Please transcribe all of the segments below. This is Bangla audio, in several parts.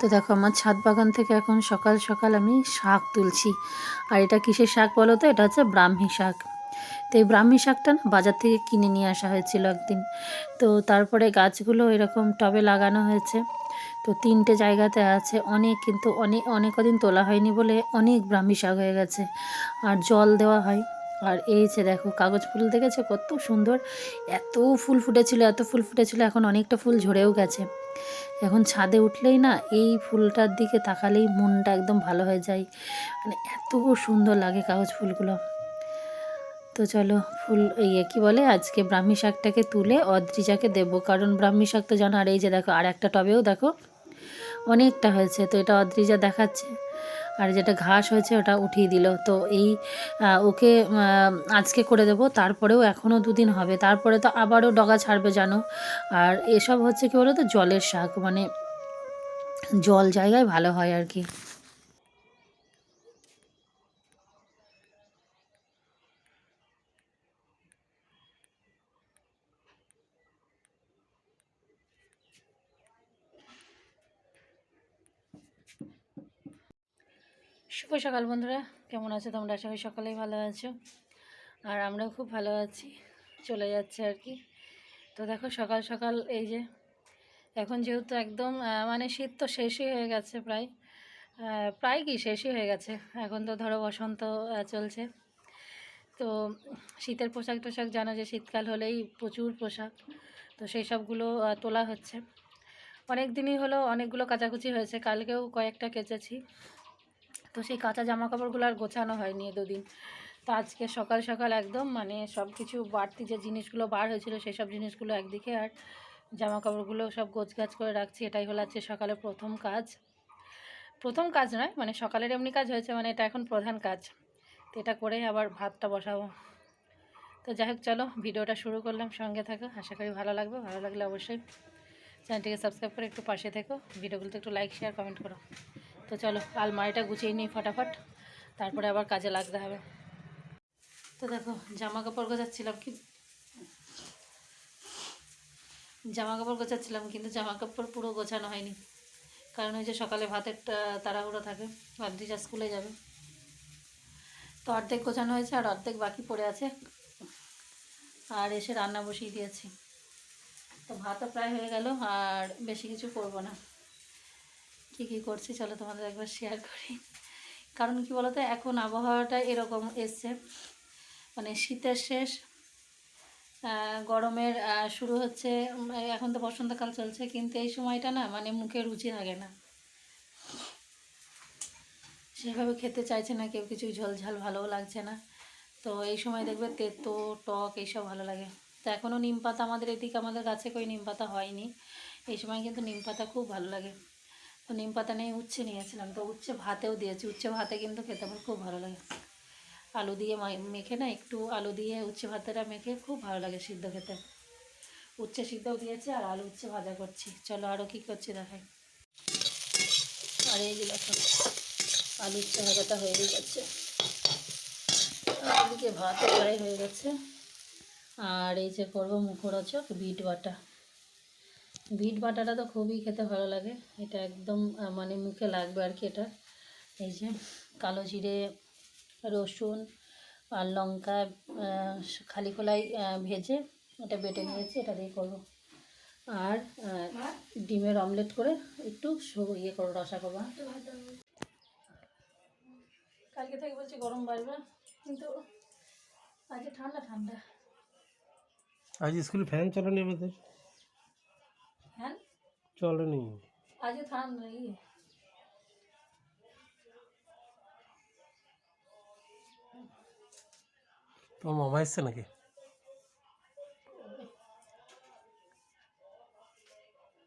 তো দেখো আমার ছাদ বাগান থেকে এখন সকাল সকাল আমি শাক তুলছি। আর এটা কিসের শাক বলো তো? এটা হচ্ছে ব্রাহ্মী শাক। তো এই ব্রাহ্মী শাকটা না বাজার থেকে কিনে নিয়ে আসা হয়েছিল একদিন। তো তারপরে গাছগুলো এরকম টবে লাগানো হয়েছে। তো তিনটে জায়গাতে আছে। অনেক কিন্তু অনেক অনেক কদিন তোলা হয়নি বলে অনেক ব্রাহ্মী শাক হয়ে গেছে। আর জল দেওয়া হয়। আর এই যে দেখো, কাগজ ফুল দেখেছে? কত সুন্দর। এত ফুল ফুটেছিল, এত ফুল ফুটেছিল। এখন অনেকটা ফুল ঝরেও গেছে। এখন ছাদে উঠলেই না এই ফুলটার দিকে তাকালেই মনটা একদম ভালো হয়ে যায়। মানে এত সুন্দর লাগে কাগজ ফুলগুলো। তো চলো ফুল ইয়ে কী বলে, আজকে ব্রাহ্মী শাকটাকে তুলে অদ্রিজাকে দেবো। কারণ ব্রাহ্মী শাক তো জানো, আর এই যে দেখো, আর একটা টবেও দেখো, অনেকটা হয়েছে। তো এটা অদ্রিজা দেখাচ্ছে। আর যেটা ঘাস হয়েছে ওটা উঠিয়ে দিল। তো এই ওকে আজকে করে দেবো, তারপরেও এখনও দুদিন হবে। তারপরে তো আবারও ডগা ছাড়বে, জানো? আর এসব হচ্ছে কি বলো তো জলের শাক মানে জল জায়গায় ভালো হয় আর কি। শুভ সকাল বন্ধুরা। কেমন আছো তোমরা? আশা করি সকলেই ভালো আছো। আর আমরাও খুব ভালো আছি। চলে যাচ্ছে আর কি। তো দেখো, সকাল সকাল এই যে, এখন যেহেতু একদম মানে শীত তো শেষই হয়ে গেছে প্রায়। প্রায় কি শেষই হয়ে গেছে। এখন তো ধরো বসন্ত চলছে। তো শীতের পোশাক টোশাক জানো যে, শীতকাল হলেই প্রচুর পোশাক। তো সেই সবগুলো তোলা হচ্ছে। অনেক দিনই হলো, অনেকগুলো কাচাকুচি হয়েছে। কালকেও কয়েকটা কেচেছি। তো সেই কাঁচা জামা কাপড়গুলো আর গোছানো হয়নি দুদিন তো আজকে সকাল সকাল একদম মানে সব কিছু বাড়তি যে জিনিসগুলো বার হয়েছিল সেসব জিনিসগুলো একদিকে আর জামা কাপড়গুলো সব গোছগাছ করে রাখছি, এটাই হলো আজকে সকালে প্রথম কাজ। প্রথম কাজ নয় মানে সকালের এমনি কাজ হয়েছে মানে এটা এখন প্রধান কাজ। তো এটা করে আবার ভাতটা বসাবো। তো যাই হোক, চলো ভিডিওটা শুরু করলাম, সঙ্গে থাকো, আশা করি ভালো লাগবে। ভালো লাগলে অবশ্যই চ্যানেলটিকে সাবস্ক্রাইব করে একটু পাশে থেকো, ভিডিওগুলোতে একটু লাইক শেয়ার কমেন্ট করো। তো চলো আলমারিটা গুছিয়ে নিই ফটাফট। তারপরে আবার কাজে লাগতে হবে। তো দেখো জামা কাপড় গোছাচ্ছিলাম কি জামা কাপড় গোছাচ্ছিলাম, কিন্তু জামা কাপড় পুরো গোছানো হয়নি। কারণ ওই যে সকালে ভাতের তাড়াহুড়ো থাকে অর্ধেকটা স্কুলে যাবে। তো অর্ধেক গোছানো হয়েছে আর অর্ধেক বাকি পড়ে আছে। আর এসে রান্না বসিয়ে দিয়েছি। তো ভাতও প্রায় হয়ে গেল, আর বেশি কিছু করব না। কী কী করছি চলো তোমাদের একবার শেয়ার করি। কারণ কি বলতো, এখন আবহাওয়াটা এরকম এসছে। মানে শীতের শেষ গরমের শুরু হচ্ছে এখন তো বসন্তকাল চলছে, কিন্তু এই সময়টা না মানে মুখে রুচি থাকে না। সেভাবে খেতে চাইছে না কেউ, কিছু ঝোল ঝাল ভালোও লাগছে না। তো এই সময় দেখবে তেতো, টক, এইসব ভালো লাগে। তো এখনও নিম পাতা আমাদের এদিকে, আমাদের গাছে কই নিম পাতা হয়নি। এই সময় কিন্তু নিম পাতা খুব ভালো লাগে। তো নিম পাতা নিয়ে উচ্ছে নিয়েছিলাম, তো উচ্ছে ভাতেও দিয়েছি। উচ্ছে ভাতে কিন্তু খেতে আমার খুব ভালো লাগে। আলু দিয়ে মেখে না, একটু আলু দিয়ে উচ্ছে ভাতেটা মেখে খুব ভালো লাগে সিদ্ধ খেতে। উচ্ছে সিদ্ধও দিয়েছি আর আলু উচ্ছে ভাজা করছি। চলো আরও কী করছি দেখাই। আর এই যে আলু উচ্ছে ভাজাটা হয়ে গেছে। এদিকে প্রায় হয়ে গেছে। আর এই যে করব মুখরোচক বিট বাটা। বিট বাটাটা তো খুবই খেতে ভালো লাগে। এটা একদম মানে মুখে লাগবে আর কি এটা। এই যে কালো জিরে, রসুন আর লঙ্কা খালি কলাই ভেজে এটা বেটে নিয়েছি, এটা দিয়ে করব। আর ডিমের অমলেট করে একটু ইয়ে করো রসা করব? কালকে থেকে বলছি গরম বাড়বে, কিন্তু আজকে ঠান্ডা ঠান্ডা। আজ স্কুলে ফ্যান চলেনি আমাদের হ্যাঁ চলেনি আজকে ঠান্ডা ইয়ে তোমার মামা এসছে নাকি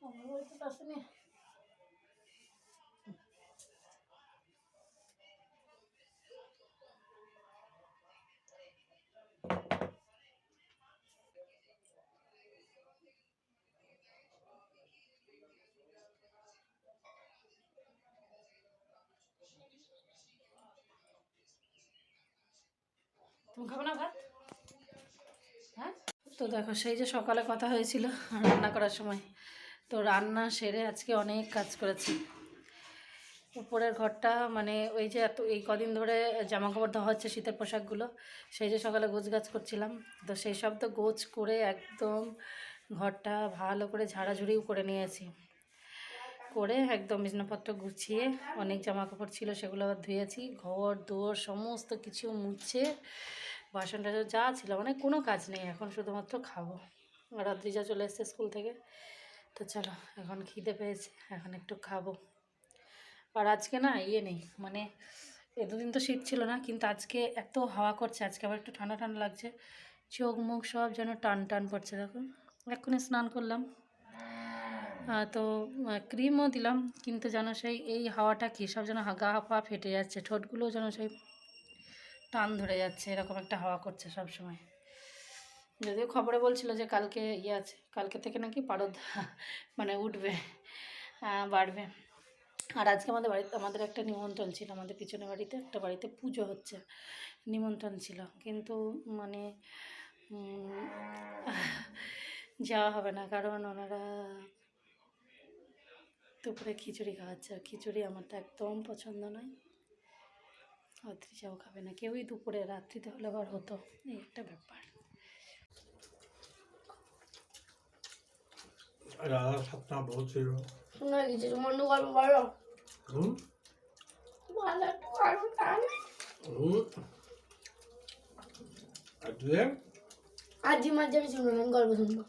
আমার বলতে পারছি না হ্যাঁ? তো দেখো, সেই যে সকালে কথা হয়েছিল রান্না করার সময়, তো রান্না সেরে আজকে অনেক কাজ করেছি। উপরের ঘরটা মানে ওই যে এত, এই কদিন ধরে জামা কাপড় ধোয়া হচ্ছে শীতের পোশাকগুলো, সেই যে সকালে গোছ গাছ করছিলাম, তো সেই সব তো গোছ করে একদম ঘরটা ভালো করে ঝাড়াঝুড়িও করে নিয়েছি। করে একদম বিছনাপত্র গুছিয়ে অনেক জামা কাপড় ছিল সেগুলো আবার ধুয়েছি। ঘর দোর সমস্ত কিছু মুছে বাসন টাসন যা ছিল মানে কোনো কাজ নেই, এখন শুধুমাত্র খাব। রাত্রিজা চলে এসছে স্কুল থেকে, তো চলো, এখন খিদে পেয়েছে, এখন একটু খাব। আর আজকে না ইয়ে নেই মানে এ দুদিন তো শীত ছিল না, কিন্তু আজকে এত হাওয়া করছে, আজকে আবার একটু ঠান্ডা ঠান্ডা লাগছে। চোখ মুখ সব যেন টান টান পড়ছে দেখো এক্ষুনি স্নান করলাম। তো ক্রিমও দিলাম, কিন্তু যেন সেই এই হাওয়াটা কি সব যেন গা পা ফেটে যাচ্ছে, ঠোঁটগুলো যেন সেই টান ধরে যাচ্ছে, এরকম একটা হাওয়া করছে সব সময় যদিও খবরে বলছিল যে কালকে ইয়ে আছে, কালকে থেকে নাকি পারদ মানে উঠবে বাড়বে। আর আজকে আমাদের বাড়িতে, আমাদের একটা নিমন্ত্রণ ছিল, আমাদের পিছনে বাড়িতে একটা বাড়িতে পুজো হচ্ছে, নিমন্ত্রণ ছিল। কিন্তু মানে যাওয়া হবে না, কারণ ওনারা দুপুরে খিচুড়ি খাওয়াচ্ছে আর খিচুড়ি আমার তো একদম পছন্দ নয়। অদ্রিজাও খাবে না কেউই দুপুরে রাত্রিতে হলে আবার হতো এই একটা ব্যাপার। রাধা সাতটা বলছিল শোনা গেছে মন্ডু গল্প বলো হুম? ভালো একটু গল্প তাহলে হুম? আর তুই? আজ মাঝে আমি শুনব না গল্প শুনব।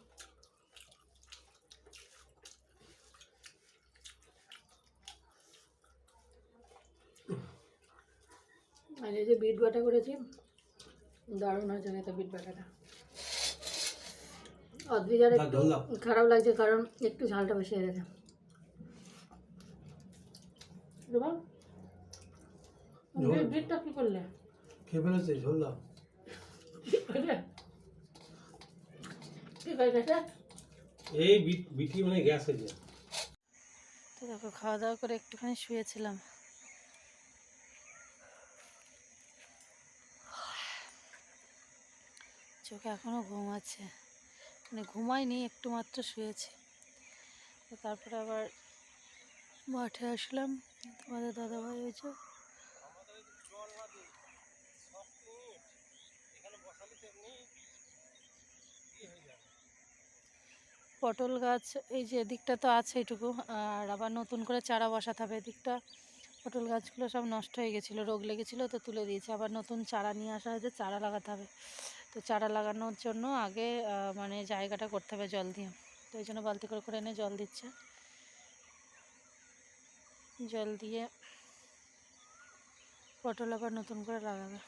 আর এই যে বিট বাটা করেছি দারুণ হয়েছে না তো বিট বাটাটা। একটু খারাপ লাগছে কারণ একটু ঝালটা বেশি হয়ে গেছে। বিটটা কি করলে? খেয়ে ফেলেছে গেছে? এই বিট বিটি মানে গ্যাস হয়েছে। তো দেখো খাওয়া দাওয়া করে একটুখানি শুয়েছিলাম। চোখে এখনও ঘুম আছে। মানে ঘুমাইনি একটু মাত্র শুয়েছি। তো তারপরে আবার মাঠে আসলাম। তোমাদের দাদাভাই হয়েছে পটল গাছ, এই যে এদিকটা তো আছে এইটুকু আর আবার নতুন করে চারা বসাতে হবে এদিকটা। পটল গাছগুলো সব নষ্ট হয়ে গেছিল, রোগ লেগেছিলো তো তুলে দিয়েছে। আবার নতুন চারা নিয়ে আসা হয়েছে, চারা লাগাতে হবে। তো চারা লাগানোর জন্য আগে মানে জায়গাটা করতে হবে জল দিয়ে। তো এই জন্য বালতি করে করে এনে জল দিচ্ছে। জল দিয়ে পটল আবার নতুন করে লাগাবে।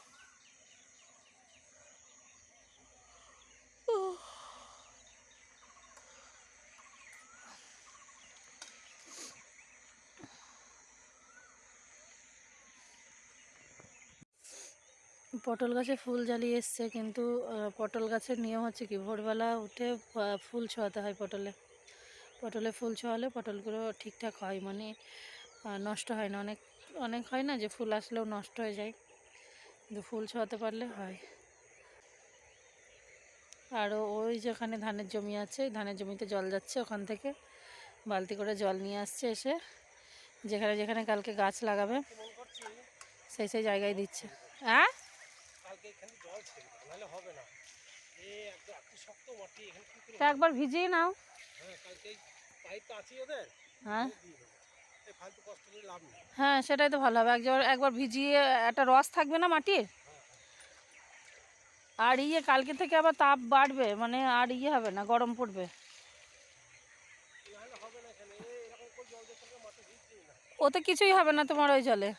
পটল গাছে ফুল জ্বালিয়ে এসছে, কিন্তু পটল গাছের নিয়ম হচ্ছে কি? ভোরবেলা উঠে ফুল ছোঁয়াতে হয় পটলে। পটলে ফুল ছোঁয়ালে পটলগুলো ঠিকঠাক হয় মানে নষ্ট হয় না। অনেক অনেক হয় না যে ফুল আসলেও নষ্ট হয়ে যায়? কিন্তু ফুল ছোঁয়াতে পারলে হয়। আর ওই যেখানে ধানের জমি আছে, ধানের জমিতে জল যাচ্ছে ওখান থেকে। বালতি করে জল নিয়ে আসছে এসে। যেখানে যেখানে কালকে গাছ লাগাবে, সেই সেই জায়গায় দিচ্ছে। হ্যাঁ এখানে জল নাহলে হবে না। এই একদম এত শক্ত মাটি এখানে কি করে তা একবার ভিজিয়ে নাও। হ্যাঁ কালকে পাইপ তো আছেই ওদের। হ্যাঁ। এই ফালতু কষ্ট করে লাভ নেই। হ্যাঁ সেটাই তো ভালো হবে। একবার একবার ভিজিয়ে একটা রস থাকবে না মাটির? আর ইয়ে কালকে থেকে আবার তাপ বাড়বে মানে আর ইয়ে হবে না গরম পড়বে। ওতে কিছুই হবে না তোমার ওই জলে।